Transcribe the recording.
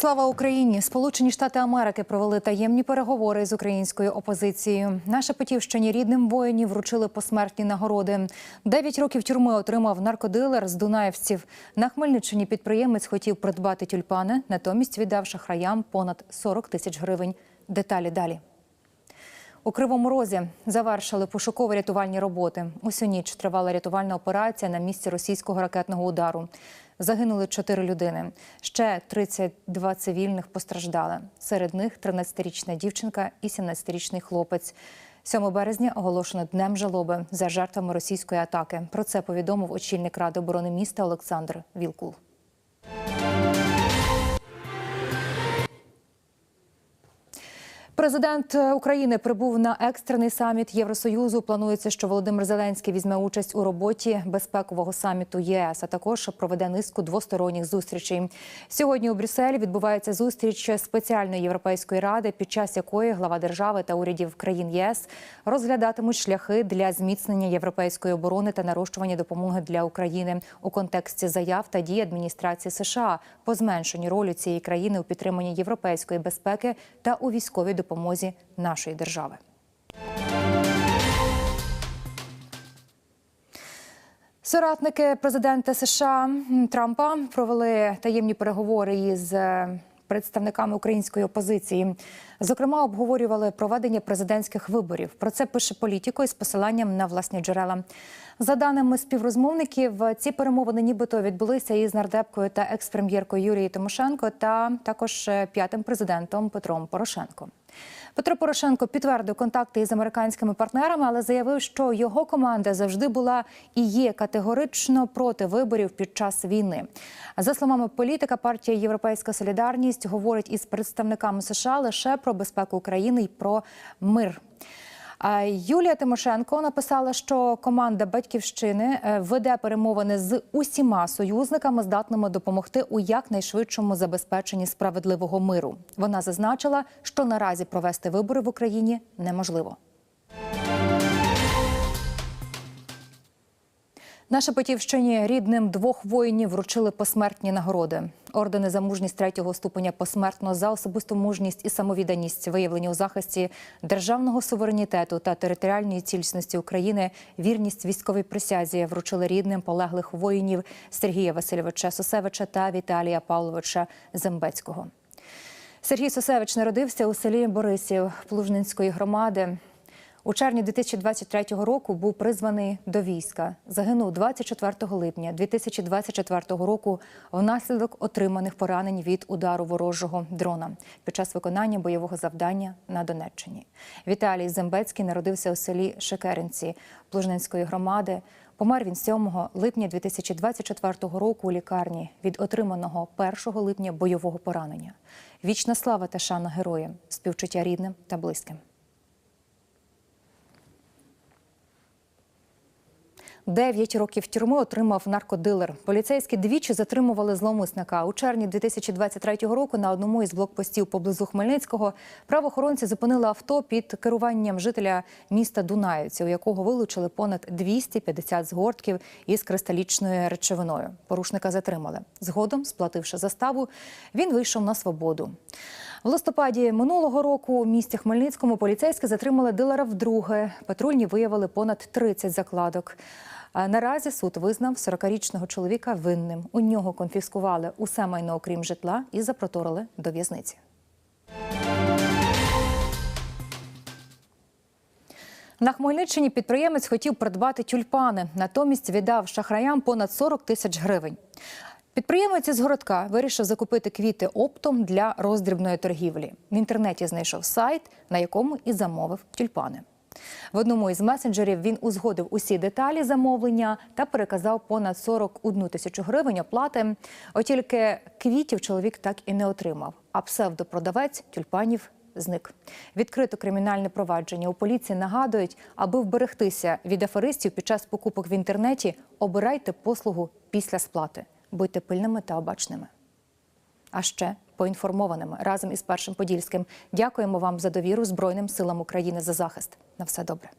Слава Україні! Сполучені Штати Америки провели таємні переговори з українською опозицією. На Шепетівщині рідним воїнів вручили посмертні нагороди. Дев'ять років тюрми отримав наркодилер з Дунаєвців. На Хмельниччині підприємець хотів придбати тюльпани, натомість віддав шахраям понад 40 тисяч гривень. Деталі далі. У Кривому Розі завершили пошуково-рятувальні роботи. Усю ніч тривала рятувальна операція на місці російського ракетного удару. Загинули чотири людини. Ще 32 цивільних постраждали. Серед них 13-річна дівчинка і 17-річний хлопець. 7 березня оголошено днем жалоби за жертвами російської атаки. Про це повідомив очільник ради оборони міста Олександр Вілкул. Президент України прибув на екстрений саміт Євросоюзу. Планується, що Володимир Зеленський візьме участь у роботі безпекового саміту ЄС, а також проведе низку двосторонніх зустрічей. Сьогодні у Брюсселі відбувається зустріч спеціальної європейської ради, під час якої глава держави та урядів країн ЄС розглядатимуть шляхи для зміцнення європейської оборони та нарощування допомоги для України у контексті заяв та дій адміністрації США по зменшенню ролі цієї країни у підтриманні європейської безпеки та у військовій допомозі нашої держави. Соратники президента США Трампа провели таємні переговори із представниками української опозиції. Зокрема, обговорювали проведення президентських виборів. Про це пише політико із посиланням на власні джерела. За даними співрозмовників, ці перемовини нібито відбулися із нардепкою та екс-прем'єркою Юлією Тимошенко та також п'ятим президентом Петром Порошенко. Петро Порошенко підтвердив контакти із американськими партнерами, але заявив, що його команда завжди була і є категорично проти виборів під час війни. За словами політика, партія Європейська Солідарність говорить із представниками США лише про безпеку України і про мир. Юлія Тимошенко написала, що команда батьківщини веде перемовини з усіма союзниками, здатними допомогти у якнайшвидшому забезпеченні справедливого миру. Вона зазначила, що наразі провести вибори в Україні неможливо. На Шепетівщині рідним двох воїнів вручили посмертні нагороди. Ордени за мужність третього ступеня посмертно за особисту мужність і самовідданість, виявлені у захисті державного суверенітету та територіальної цілісності України, вірність військовій присязі вручили рідним полеглих воїнів Сергія Васильовича Сосевича та Віталія Павловича Зембецького. Сергій Сосевич народився у селі Борисів Плужнинської громади. У червні 2023 року був призваний до війська. Загинув 24 липня 2024 року внаслідок отриманих поранень від удару ворожого дрона під час виконання бойового завдання на Донеччині. Віталій Зембецький народився у селі Шекеринці Плужненської громади. Помер він 7 липня 2024 року у лікарні від отриманого 1 липня бойового поранення. Вічна слава та шана героям, співчуття рідним та близьким. Дев'ять років тюрми отримав наркодилер. Поліцейські двічі затримували зловмисника. У червні 2023 року на одному із блокпостів поблизу Хмельницького правоохоронці зупинили авто під керуванням жителя міста Дунаївці, у якого вилучили понад 250 згортків із кристалічною речовиною. Порушника затримали. Згодом, сплативши заставу, він вийшов на свободу. В листопаді минулого року у місті Хмельницькому поліцейські затримали дилера вдруге. Патрульні виявили понад 30 закладок. Наразі суд визнав 40-річного чоловіка винним. У нього конфіскували усе майно, окрім житла, і запроторили до в'язниці. На Хмельниччині підприємець хотів придбати тюльпани, натомість віддав шахраям понад 40 тисяч гривень. Підприємець із городка вирішив закупити квіти оптом для роздрібної торгівлі. В інтернеті знайшов сайт, на якому і замовив тюльпани. В одному із месенджерів він узгодив усі деталі замовлення та переказав понад 41 тисячу гривень оплати. От тільки квітів чоловік так і не отримав. А псевдопродавець тюльпанів зник. Відкрито кримінальне провадження у поліції нагадують, аби вберегтися від аферистів під час покупок в інтернеті, обирайте послугу після сплати. Будьте пильними та обачними. А ще поінформованими разом із першим подільським. Дякуємо вам за довіру Збройним силам України за захист. На все добре.